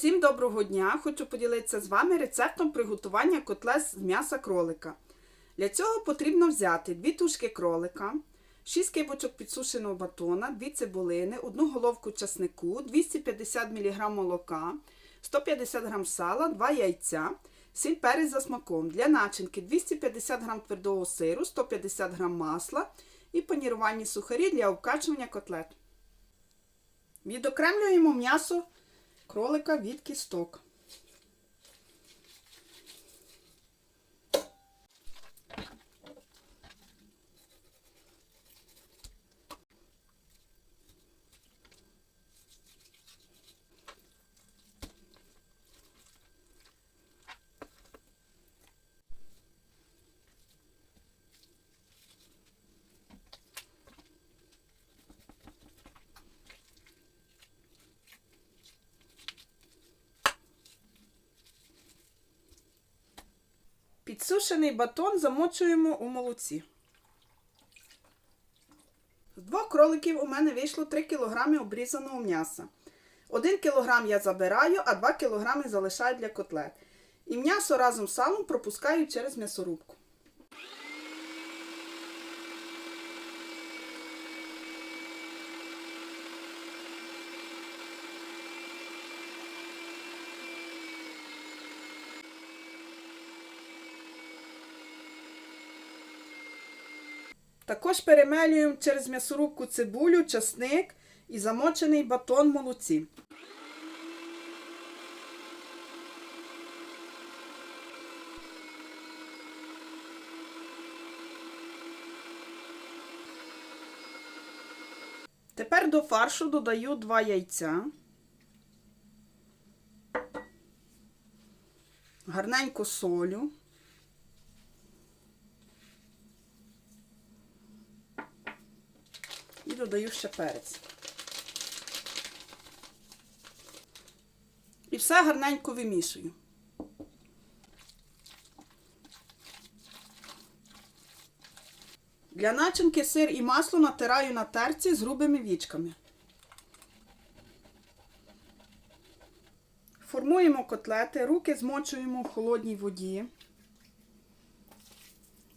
Всім доброго дня! Хочу поділитися з вами рецептом приготування котлет з м'яса кролика. Для цього потрібно взяти 2 тушки кролика, 6 кибочок підсушеного батона, 2 цибулини, 1 головку часнику, 250 мг молока, 150 г сала, 2 яйця, сіль перець за смаком. Для начинки 250 г твердого сиру, 150 г масла і панірувальні сухарі для обкачування котлет. Відокремлюємо м'ясо кролика від кісток. Підсушений батон замочуємо у молоці. З двох кроликів у мене вийшло 3 кг обрізаного м'яса. 1 кг я забираю, а 2 кг залишаю для котлет. І м'ясо разом з салом пропускаю через м'ясорубку. Також перемелюємо через м'ясорубку цибулю, часник і замочений батон молоці. Тепер до фаршу додаю 2 яйця. Гарненько солю. І додаю ще перець. І все гарненько вимішую. Для начинки сир і масло натираю на терці з грубими вічками. Формуємо котлети, руки змочуємо в холодній воді.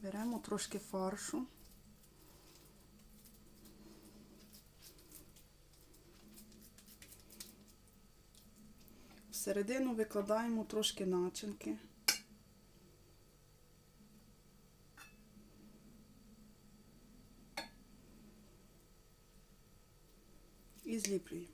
Беремо трошки фаршу. Всередину викладаємо трошки начинки. І зліплюємо.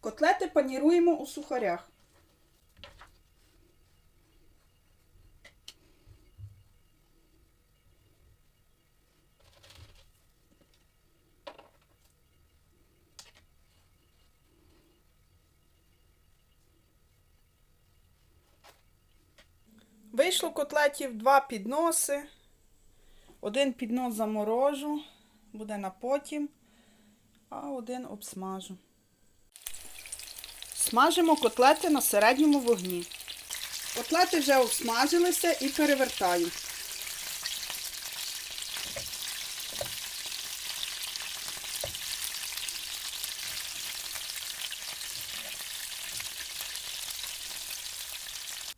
Котлети паніруємо у сухарях. Вийшло котлетів два підноси. Один піднос заморожу, буде на потім, а один обсмажу. Смажимо котлети на середньому вогні. Котлети вже обсмажилися і перевертаю.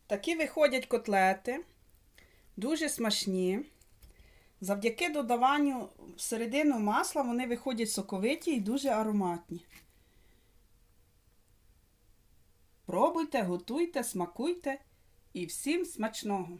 Такі виходять котлети, дуже смачні. Завдяки додаванню всередину масла вони виходять соковиті і дуже ароматні. Готуйте, смакуйте і всім смачного!